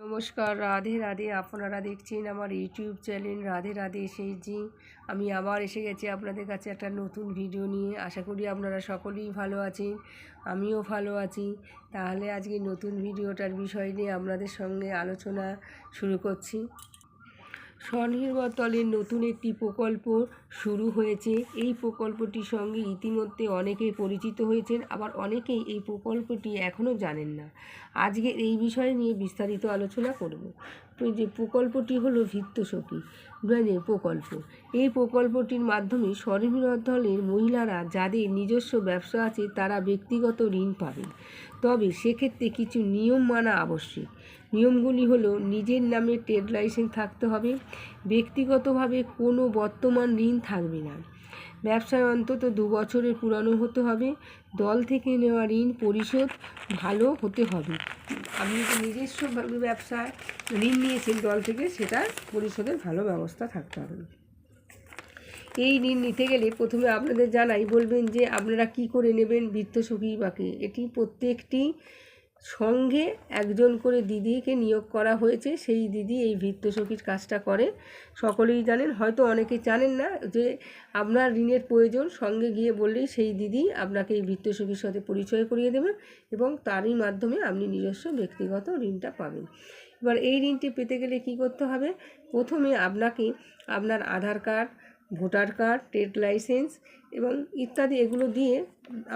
নমস্কার, রাধে রাধে। আপনারা দেখছেন আমার ইউটিউব চ্যানেল রাধে রাধে এসেছি আমি আবার এসে গেছি আপনাদের কাছে একটা নতুন ভিডিও নিয়ে। আশা করি আপনারা সকলেই ভালো আছেন, আমিও ভালো আছি। তাহলে আজকে নতুন ভিডিওটার বিষয় নিয়ে আপনাদের সঙ্গে আলোচনা শুরু করছি। স্বনির্ভর দলের নতুন একটি প্রকল্প শুরু হয়েছে। এই প্রকল্পটির সঙ্গে ইতিমধ্যে অনেকেই পরিচিত হয়েছেন, আবার অনেকেই এই প্রকল্পটি এখনও জানেন না। আজকে এই বিষয় নিয়ে বিস্তারিত আলোচনা করব। যে প্রকল্পটি হলো ভিত্তসখী মানে প্রকল্প। এই প্রকল্পটির মাধ্যমে স্বনির্ভর দলের মহিলারা যাদের নিজস্ব ব্যবসা আছে, তারা ব্যক্তিগত ঋণ পাবেন তবে সেক্ষেত্রে কিছু নিয়ম মানা আবশ্যক। নিয়মগুলি হলো, নিজের নামে ট্রেড লাইসেন্স থাকতে হবে, ব্যক্তিগতভাবে কোনো বর্তমান ঋণ থাকবে না। ব্যবসায় অন্তত দু বছরের পুরানো হতে হবে, দল থেকে নেওয়া ঋণ পরিশোধ ভালো হতে হবে। আপনি যে নিজস্ব ব্যবসা ঋণ নিয়েছেন দল থেকে, সেটা পরিশোধের ভালো ব্যবস্থা থাকতে হবে। এই ঋণ নিতে গেলে প্রথমে আপনাদের জানাই, বলবেন যে আপনারা কি করে নেবেন বৃত্তসখী বাকি? এটি প্রত্যেকটি সঙ্গে একজন করে দিদিকে নিয়োগ করা হয়েছে, সেই দিদি এই ভিত্তসখীর কাজটা করে। সকলেই জানেন, হয়তো অনেকে জানেন না যে আপনার ঋণের প্রয়োজন, সঙ্গে গিয়ে বললেই সেই দিদি আপনাকে এই ভিত্তসখীর সাথে পরিচয় করিয়ে দেবেন এবং তারই মাধ্যমে আপনি নিজস্ব ব্যক্তিগত ঋণটা পাবেন। এবার এই ঋণটি পেতে গেলে কি করতে হবে? প্রথমে আপনাকে আপনার Aadhaar card voter card trade licence এবং ইত্যাদি এগুলো দিয়ে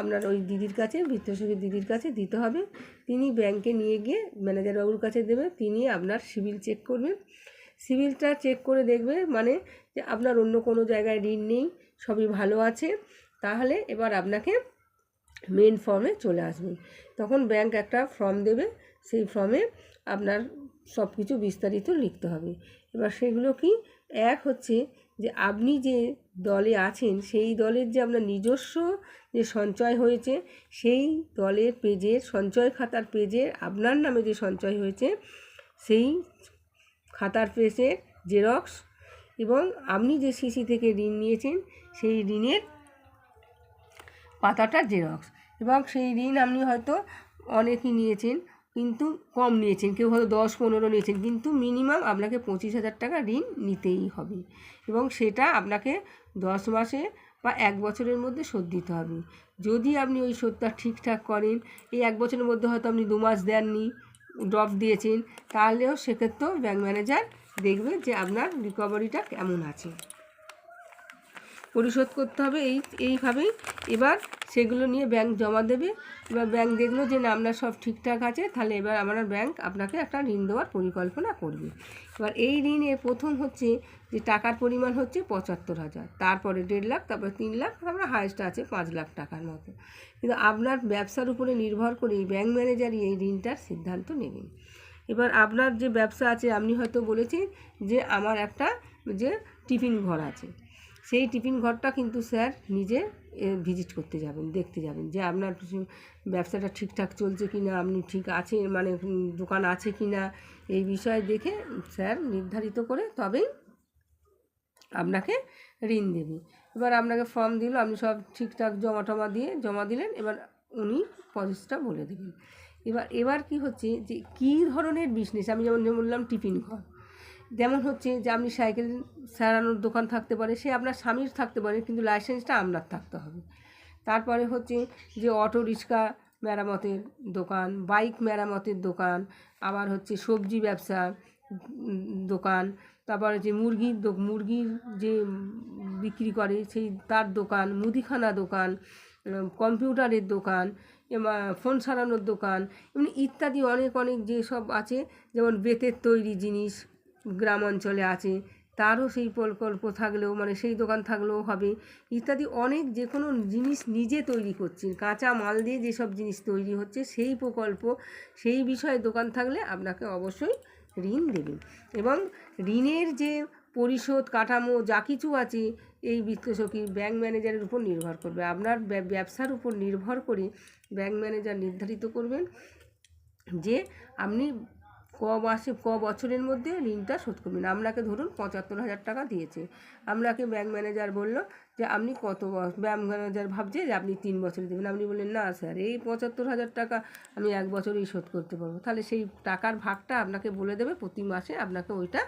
আপনার ওই দিদির কাছে বৃত্তসখী দিদির কাছে দিতে হবে। তিনি ব্যাংকে নিয়ে গিয়ে ম্যানেজারবাবুর কাছে দেবে, তিনি আপনার সিভিল চেক করবেন সিভিলটা চেক করে দেখবে মানে যে আপনার অন্য কোনো জায়গায় ঋণ নেই, সবই ভালো আছে। তাহলে এবার আপনাকে মেন ফর্মে চলে আসবেন তখন ব্যাংক একটা ফর্ম দেবে, সেই ফর্মে আপনার সব কিছু বিস্তারিত লিখতে হবে। এবার সেগুলো কি? এক হচ্ছে যে আপনি যে দলে আছেন, সেই দলের যে আপনার নিজস্ব যে সঞ্চয় হয়েছে, সেই দলের পেজের সঞ্চয় খাতার পেজে আপনার নামে যে সঞ্চয় হয়েছে, সেই খাতার পেজের জেরক্স এবং আপনি যে সিসি থেকে ঋণ নিয়েছেন, সেই ঋণের পাতাটা জেরক্স এবং সেই ঋণ আপনি হয়তো অনেকই নিয়েছেন। কিন্তু কম নিয়েছেন, কেউ হয়তো দশ পনেরো নিয়েছেন, কিন্তু মিনিমাম আপনাকে পঁচিশ হাজার টাকা ঋণ নিতেই হবে। এবং সেটা আপনাকে দশ মাসে বা এক বছরের মধ্যে শোধ দিতে হবে। যদি আপনি ওই শোধটা ঠিকঠাক করেন, এই এক বছরের মধ্যে হয়তো আপনি দু মাস দেননি ড্রপ দিয়েছেন, তাহলেও সেক্ষেত্রেও ব্যাঙ্ক ম্যানেজার দেখবে যে আপনার রিকভারিটা কেমন আছে। পরিশোধ করতে হবে, এই, এইভাবেই। এবার সেগুলো নিয়ে ব্যাংক জমা দেবে। এবার ব্যাংক দেখল যে না আপনার সব ঠিকঠাক আছে, তাহলে এবার আমার ব্যাংক আপনাকে একটা ঋণ দেওয়ার পরিকল্পনা করবে। এবার এই ঋণে প্রথম হচ্ছে যে টাকার পরিমাণ হচ্ছে পঁচাত্তর হাজার, তারপরে দেড় লাখ, তারপরে তিন লাখ তারপরে হায়েস্ট আছে পাঁচ লাখ টাকার মতো। কিন্তু আপনার ব্যবসার উপরে নির্ভর করেই ব্যাংক ম্যানেজারই এই ঋণটার সিদ্ধান্ত নেবেন। এবার আপনার যে ব্যবসা আছে, আপনি হয়তো বলেছেন যে আমার একটা যে টিফিন ঘর আছে সেই টিফিন ঘরটা কিন্তু স্যার নিজে ভিজিট করতে যাবেন, দেখতে যাবেন যে আপনার ব্যবসাটা ঠিকঠাক চলছে কি না আপনি ঠিক আছে মানে দোকান আছে কি না এই বিষয়ে দেখে স্যার নির্ধারিত করে তবেই আপনাকে ঋণ দেবে। এবার আপনাকে ফর্ম দিল, আপনি সব ঠিকঠাক জমা টমা দিয়ে, জমা দিলেন, এবার উনি প্রসেসটা বলে দেবেন এবার এবার কি হচ্ছে যে কী ধরনের বিজনেস আমি যেমন বললাম টিফিন ঘর। যেমন হচ্ছে যে আপনি সাইকেল সারানোর দোকান থাকতে পারে, সে আপনার স্বামীর থাকতে পারে, কিন্তু লাইসেন্সটা আপনার থাকতে হবে। তারপরে হচ্ছে যে অটো রিক্সা মেরামতের দোকান, বাইক মেরামতের দোকান, আবার হচ্ছে সবজি ব্যবসা দোকান, তারপরে যে মুরগির মুরগির যে বিক্রি করে সেই তার দোকান, মুদিখানা দোকান কম্পিউটারের দোকান ফোন সারানোর দোকান, এমনি ইত্যাদি অনেক অনেক যেসব আছে, যেমন বেতের তৈরি জিনিস গ্রাম অঞ্চলে আছে, তারও সেই প্রকল্প থাকলেও মানে সেই দোকান থাকলেও হবে, ইত্যাদি অনেক যে কোনো জিনিস নিজে তৈরি করছেন। কাঁচা মাল দিয়ে যেসব জিনিস তৈরি হচ্ছে, সেই প্রকল্প, সেই বিষয়ে দোকান থাকলে আপনাকে অবশ্যই ঋণ দেবে এবং ঋণের যে পরিশোধ কাঠামো, যা কিছু আছে, এই বিত্তসখী ব্যাংক ম্যানেজারের উপর নির্ভর করবে। আপনার ব্যবসার উপর নির্ভর করে ব্যাংক ম্যানেজার নির্ধারিত করবেন যে আপনি ক মাসে, ক বছরের মধ্যে ঋণটা শোধ করবেন। আপনাকে ধরুন পঁচাত্তর হাজার টাকা দিয়েছে। আপনাকে ব্যাংক ম্যানেজার বলল যে, আপনি কত ব্যাংক ম্যানেজার ভাবছে যে, আপনি তিন বছরে দেবেন। আপনি বললেন, না স্যার এই পঁচাত্তর হাজার টাকা আমি এক বছরেই শোধ করতে পারব। তাহলে সেই টাকার ভাগটা আপনাকে বলে দেবে প্রতি মাসে। আপনাকে ওইটা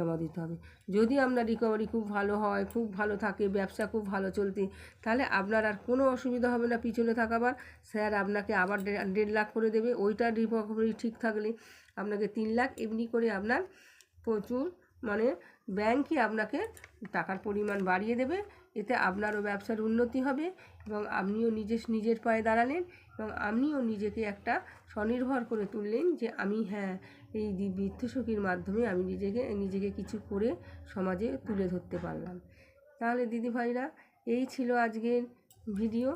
জমা দিতে হবে। যদি আপনার রিকভারি খুব ভালো হয়, খুব ভালো থাকে, ব্যবসা খুব ভালো চলতে, তাহলে আপনার আর কোনো অসুবিধা হবে না পিছনে থাকাবার। স্যার আপনাকে আবার দেড় লাখ করে দেবে, ওইটা রিকভারি ঠিক থাকলে আপনাকে তিন লাখ, এমনি করে আপনার প্রচুর মানে ব্যাংকই আপনাকে টাকার পরিমাণ বাড়িয়ে দেবে। এতে আপনারও ব্যবসার উন্নতি হবে এবং আপনিও নিজে, নিজের পায়ে দাঁড়ালেন এবং আপনিও নিজেকে একটা স্বনির্ভর করে তুললেন যে আমি হ্যাঁ এই বৃদ্ধসখীর মাধ্যমে আমি নিজেকে নিজেকে কিছু করে সমাজে তুলে ধরতে পারলাম। তাহলে দিদি ভাইরা এই ছিল আজকের ভিডিও।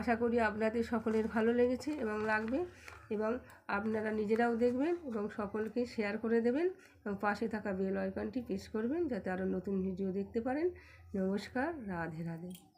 আশা করি আপনাদের সকলের ভালো লেগেছে এবং লাগবে এবং আপনারা নিজেরাও দেখবেন এবং সকলকে শেয়ার করে দেবেন এবং পাশে থাকা বেল আইকনটি প্রেস করবেন যাতে আরও নতুন ভিডিও দেখতে পারেন। নমস্কার, রাধে রাধে।